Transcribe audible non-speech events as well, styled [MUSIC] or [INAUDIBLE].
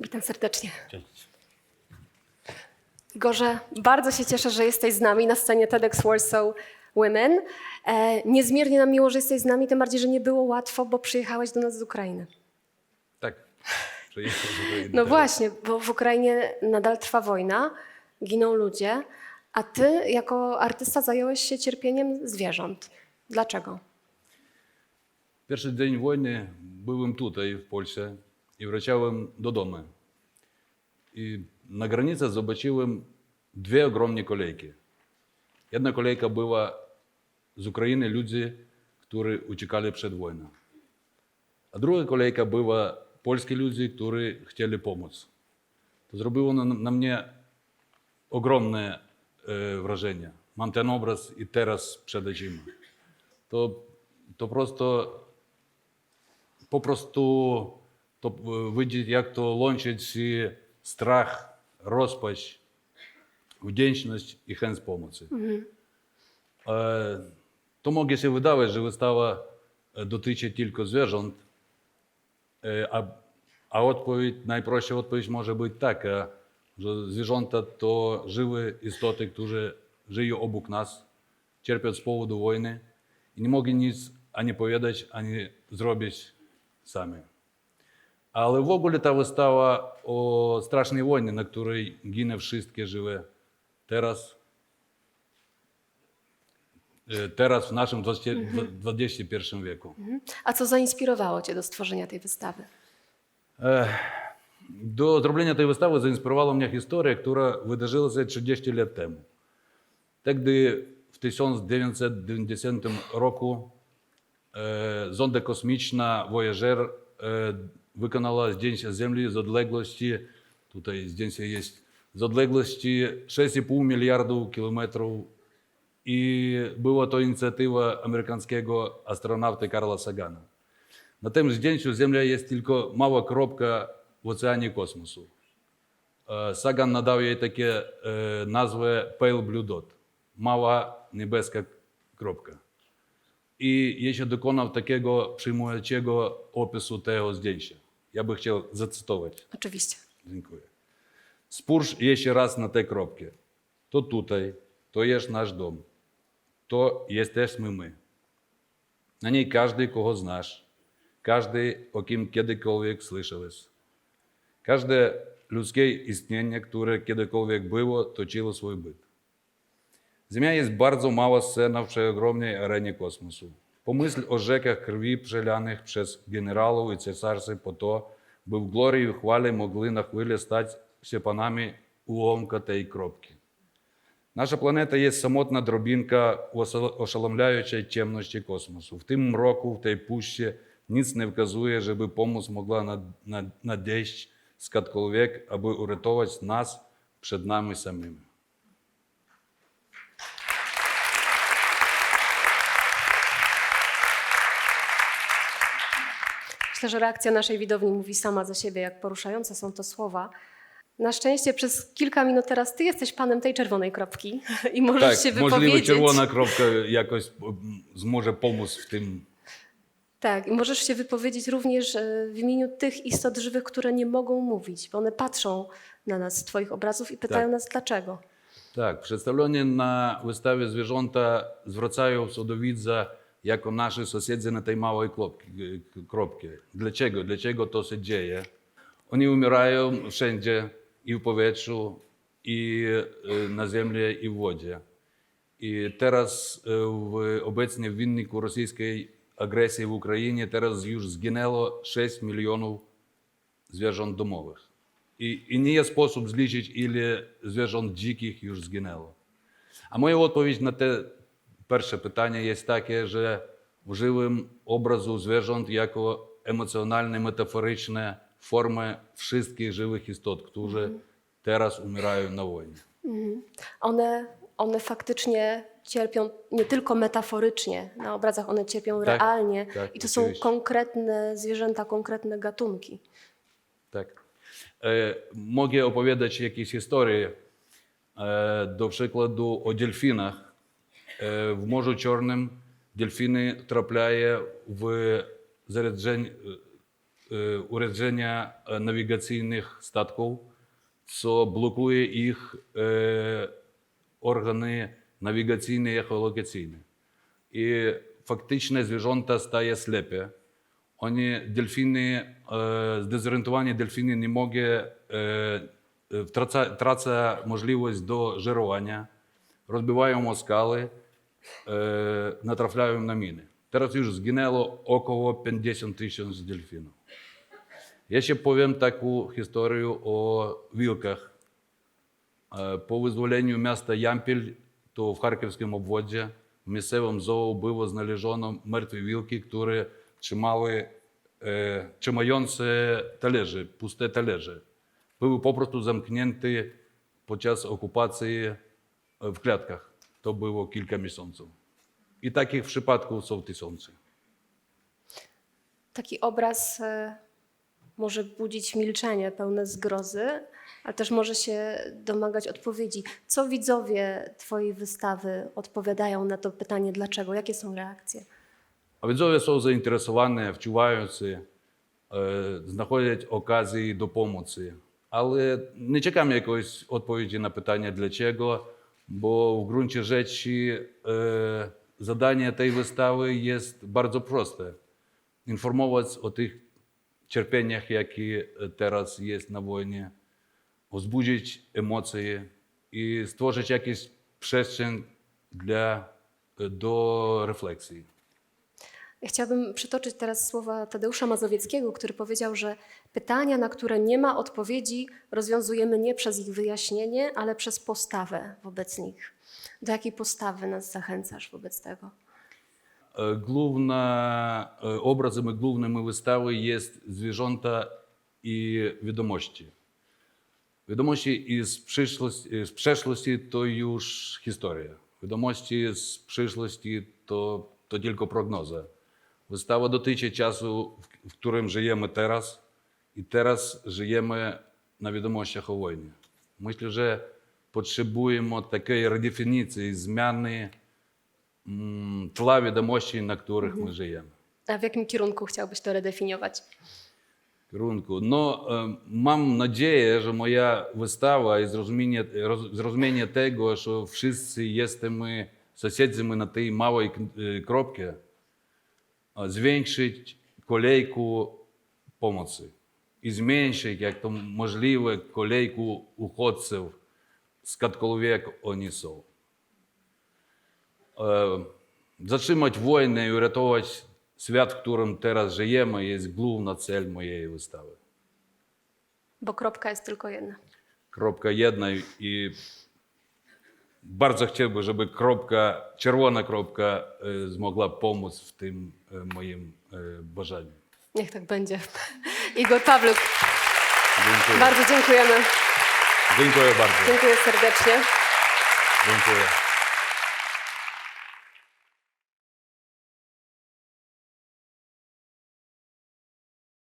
Witam serdecznie. Cześć. Igorze, bardzo się cieszę, że jesteś z nami na scenie TEDx Warsaw Women. E, niezmiernie nam miło, że jesteś z nami, tym bardziej, że nie było łatwo, bo przyjechałeś do nas z Ukrainy. Tak. No właśnie, bo w Ukrainie nadal trwa wojna, giną ludzie, a ty jako artysta zająłeś się cierpieniem zwierząt. Dlaczego? Pierwszy dzień wojny byłem tutaj w Polsce i wracałem do domu. I na granicy zobaczyłem dwie ogromne kolejki. Jedna kolejka była z Ukrainy ludzi, którzy uciekali przed wojną. A druga kolejka była polskie ludzie, którzy chcieli pomóc. To zrobiło na, na mnie ogromne e, wrażenie. Mam ten obraz i teraz przed oczyma. To, to prosto po prostu to е, видіть, як то лончить страх, розпач, вдячність і pomocy. E, To mogę się wydawać, że wystawa e, dotyczy tylko zwierząt, e, a, a odpowiedź, najprostsza odpowiedź może być taka, że zwierzęta to żywe istoty, które żyją obok nas, cierpią z powodu wojny i nie mogą nic ani powiedzieć, ani Ale w ogóle ta wystawa o strasznej wojnie, na której giną wszystkie żywe teraz, e, w naszym XXI wieku. A co zainspirowało cię do stworzenia tej wystawy? До зроблення тієї вистави заінспірувала мене історія, яка видажилася 30 років тому. Тоді, в 1990 року, е, зонда космічна Voyager wykonała zdjęcia Ziemi z odległości, tutaj zdjęcie jest, z odległości 6,5 miliardów kilometrów i była to inicjatywa amerykańskiego astronauty Karla Sagana. Na tym zdjęciu Ziemia jest tylko mała kropka w oceanie kosmosu. E, Sagan nadał jej takie e, nazwę Pale Blue Dot, mała niebieska kropka. I jeszcze dokonał takiego przyjmującego opisu tego zdjęcia. Ja bym chciał zacytować. Oczywiście. Dziękuję. Spójrz jeszcze raz na tę kropkę. To tutaj, to jest nasz dom. To jesteśmy my. Na niej każdy, kogo znasz. Każdy, o kim kiedykolwiek słyszałeś. Każde ludzkie istnienie, które kiedykolwiek było, toczyło swój byt. Ziemia jest bardzo mała scena w przeogromnej arenie kosmosu. O rzekach krwi przelanych przez generałów i cesarzy po to, by w glorii i chwale mogli na chwilę stać się panami ułomka tej. Наша планета є самотна дробінка в ошеломляючій темності космосу. В тим мроку, в тій пущі, ніц не вказує, żeby помощь могла над- над- надійść скадколвек, аби урятувати нас przed нами самими. Myślę, że reakcja naszej widowni mówi sama za siebie, jak poruszające są to słowa. Na szczęście przez kilka minut teraz ty jesteś panem tej czerwonej kropki [LAUGHS] i możesz tak, się wypowiedzieć. Możliwe czerwona kropka jakoś może pomóc w tym. Tak, i możesz się wypowiedzieć również e, w imieniu tych istot żywych, które nie mogą mówić, bo one patrzą na nas z twoich obrazów i pytają tak. nas dlaczego. Tak, przedstawione na wystawie zwierzęta zwracają się do widza як наші сусіди на клопки, кропки. Для чого? Для чого то се dzieje? Вони вмирають wszędzie, і в повітрю, і е, на землі, і в воді. І зараз е, в w wyniku rosyjskiej agresji w Ukrainie teraz już zginęło 6 milionów zwierząt domowych. I, I nie jest sposób zliczyć, ile zwierząt dzikich już zginęło. A moja odpowiedź na te pierwsze pytanie jest takie, że użyłem obrazu zwierząt jako emocjonalne, metaforyczne formy wszystkich żywych istot, którzy teraz umierają na wojnie. One, one faktycznie cierpią nie tylko metaforycznie, na obrazach one cierpią Tak, realnie tak, i to są oczywiście. konkretne zwierzęta, konkretne gatunki. Tak. E, mogę opowiadać jakieś historie. E, do przykładu o delfinach. E, w Morzu Czarnym delfiny trafiają w zaradzeń, е, е, навігаційних статків, що блокує їх е, органи навігаційні і ехолокаційні. І фактично звірząta стає слепе. Вони дельфіни, е, здезорієнтовані дельфіни не можуть е, е, втраca, можливість до жирування, розбиваємо скали, е, натрапляємо на już zginęło około 50 tysięcy delfinów. Ja ще таку історію о вілках. Е, По визволенню міста Ямпіль, то в Харківському обводі, в місцевому було знależono мертві вілки, e, puste talerze. Były po prostu zamknięte podczas okupacji e, w klatkach. to było kilka miesięcy. I takich przypadków są tysiące. Taki obraz e, może budzić milczenie pełne zgrozy, ale też może się domagać odpowiedzi. Co widzowie Twojej wystawy odpowiadają na to pytanie, dlaczego? Jakie są reakcje? A widzowie są zainteresowani, wczuwają się, e, znachodzą okazję do pomocy, ale nie czekamy jakiejś odpowiedzi na pytanie dlaczego bo w gruncie rzeczy e, zadanie tej wystawy jest bardzo proste. Informować o tych cierpieniach, jakie teraz jest na wojnie, wzbudzić emocje i stworzyć jakiś przestrzeń dla, do refleksji. Chciałabym przytoczyć teraz słowa Tadeusza Mazowieckiego, który powiedział, że pytania, na które nie ma odpowiedzi, rozwiązujemy nie przez ich wyjaśnienie, ale przez postawę wobec nich. Do jakiej postawy nas zachęcasz wobec tego? E, główne, e, obrazem głównym wystawy jest zwierzęta i wiadomości. Wiadomości z przeszłości, e, z przeszłości to już historia. Wiadomości z przyszłości to, to tylko prognoza. Вистава дотичить часу, в- в którym żyjemy teraz i teraz żyjemy na wiadomościach o wojnie. Myślę, że potrzebujemy takiej redefinicji, zmiany м, тла відомості, на których ми живемо. A w jakim kierunku chciałbyś to redefiniować? Керунку. Но е, мам надію, що моя вистава і зрозуміння, роз- зрозуміння того, що всі єстеми сусідами на тій малій кропці, е, зменшить колейку pomocy і зменшить, як то можливо, колейку уходців, скатколовік вони są. Е, Zatrzymać wojnę i uratować świat, w którym teraz żyjemy, jest główna cel mojej wystawy. Bo kropka jest tylko jedna. Kropka jedna i- i bardzo chciałbym, żeby kropka, czerwona kropka e, zmogła pomóc w tym e, moim e, bożaniu. Niech tak będzie. [LAUGHS] Igor Pawluk. Dziękuję. Bardzo dziękujemy. Dziękuję bardzo. Dziękuję serdecznie. Dziękuję.